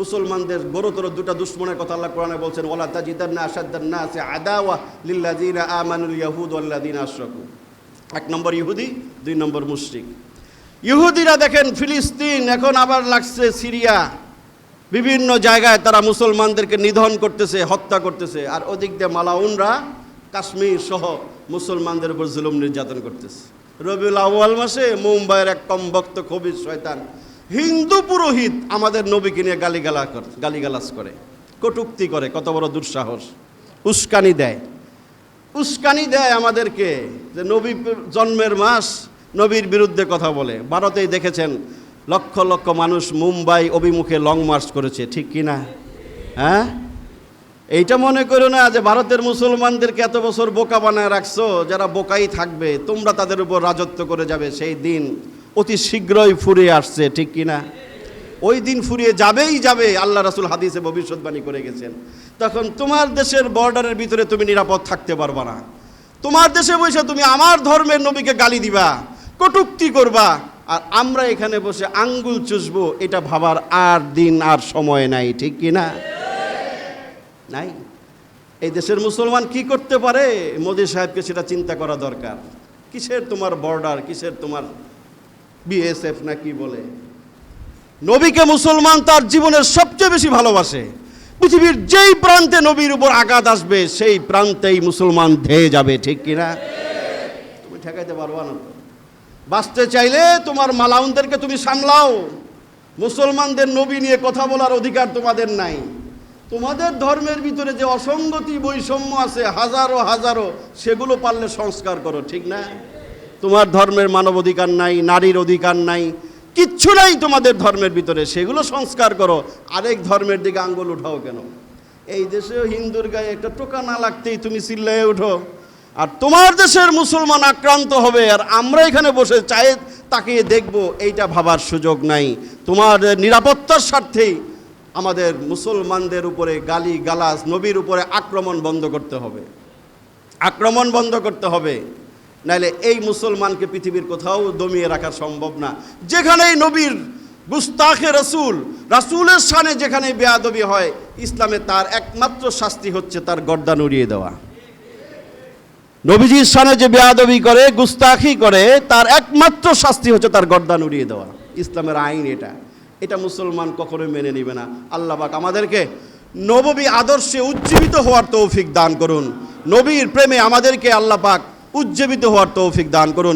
মুসলমানদের গরুতর দুটা দুশ্মনের কথা আল্লাহ কোরআনে বলছেন ওলা তাজিদান্না আসাদ্দান্না আছে আদাওয়া লিল্লাযিনা আমানুল ইয়াহুদ ওয়াল্লাযিনা আশরাকু। এক নম্বর ইহুদি, দুই নম্বর মুশরিক। ইহুদিরা দেখেন ফিলিস্তিন এখন আবার লাগছে সিরিয়া। বিভিন্ন জায়গায় তারা মুসলমানদেরকে নিধন করতেছে, হত্যা করতেছে। আর ওদিক দিয়ে মালাউনরা কাশ্মীর সহ মুসলমানদের উপর জুলুম নির্যাতন করতেছে। রবিউল আউয়াল মাসে মুম্বাইয়ের এক কম ভক্ত কবির শয়তান। হিন্দু পুরোহিত আমাদের নবীকে নিয়ে গালিগালা করে গালিগালাজ করে, কটুক্তি করে, কত বড় দুঃসাহস। উস্কানি দেয়। উস্কানি দেয় আমাদেরকে যে নবী জন্মের মাস নবীর বিরুদ্ধে কথা বলে। ভারতেই দেখেছেন, লক্ষ লক্ষ মানুষ মুম্বাই অভিমুখে লং মার্চ করেছে, ঠিক কি না? হ্যাঁ? এইটা মনে করো না যে ভারতের মুসলমানদেরকে এত বছর বোকা বানায় রাখছো, যারা বোকাই থাকবে, তোমরা তাদের উপর রাজত্ব করে যাবে সেই দিন। অতি শীঘ্রই ফুরিয়ে আসছে, ঠিক কি না ওই দিন ফুরিয়ে যাবেই যাবে, আল্লাহ রাসুল হাদিসে ভবিষ্যৎবাণী করে গেছেন। তখন তোমার দেশের বর্ডারের ভিতরে তুমি নিরাপদ থাকতে পারবা না। তোমার দেশে বসে তুমি আমার ধর্মের নবীকে গালি দিবা, কটুক্তি করবা, আর আমরা এখানে বসে আঙ্গুল চুষবো, এটা ভাবার আর দিন আর সময় নাই, ঠিক কি না নাই? এই দেশের মুসলমান কি করতে পারে? মোদী সাহেবকে সেটা চিন্তা করা দরকার। কিসের তোমার বর্ডার, কিসের তোমার বিএসএফ না কি বলে? নবীকে মুসলমান তার জীবনের সবচেয়ে বেশি ভালোবাসে। পৃথিবীর যেই প্রান্তে নবীর উপর আঘাত আসবে, সেই প্রান্তেই মুসলমান ধেয়ে যাবে, ঠিক কিনা তুমি ঠেকাইতে পারবা না। বাঁচতে চাইলে তোমার মালাউনদেরকে তুমি সামলাও। মুসলমানদের নবী নিয়ে কথা বলার অধিকার তোমাদের নাই। তোমাদের ধর্মের ভিতরে যে অসঙ্গতি বৈষম্য আছে, হাজারো হাজারো, সেগুলো পারলে সংস্কার করো, ঠিক না? তোমার ধর্মের মানব অধিকার নাই, নারীর অধিকার নাই, কিচ্ছু নাই তোমাদের ধর্মের ভিতরে, সেগুলো সংস্কার করো। আরেক ধর্মের দিকে আঙ্গুল উঠাও কেন? এই দেশেও হিন্দুর গায়ে একটা টোকা না লাগতেই তুমি চিল্লায় উঠো। আর তোমার দেশের মুসলমান আক্রান্ত হবে, আর আমরা এখানে বসে চায়ে তাকিয়ে দেখব, এইটা ভাবার সুযোগ নাই। তোমার নিরাপত্তার স্বার্থেই আমাদের মুসলমানদের উপরে গালি গালাজ নবীর উপরে আক্রমণ বন্ধ করতে হবে। আক্রমণ বন্ধ করতে হবে। নাইলে এই মুসলমানকে পৃথিবীর কোথাও দমিয়ে রাখা সম্ভব না। যেখানেই নবীর গুস্তাখে রসুল, রাসুলের সানে যেখানে বেয়াদবি হয়, ইসলামে তার একমাত্র শাস্তি হচ্ছে তার গর্দান উড়িয়ে দেওয়া। নবীজির সানে যে বেয়াদবি করে, গুস্তাখি করে, তার একমাত্র শাস্তি হচ্ছে তার গর্দান উড়িয়ে দেওয়া। ইসলামের আইন এটা। এটা মুসলমান কখনোই মেনে নেবে না। আল্লাহ পাক আমাদেরকে নববী আদর্শে উজ্জীবিত হওয়ার তৌফিক দান করুন। নবীর প্রেমে আমাদেরকে আল্লাহ পাক উজ্জীবিত হওয়ার তৌফিক দান করুন।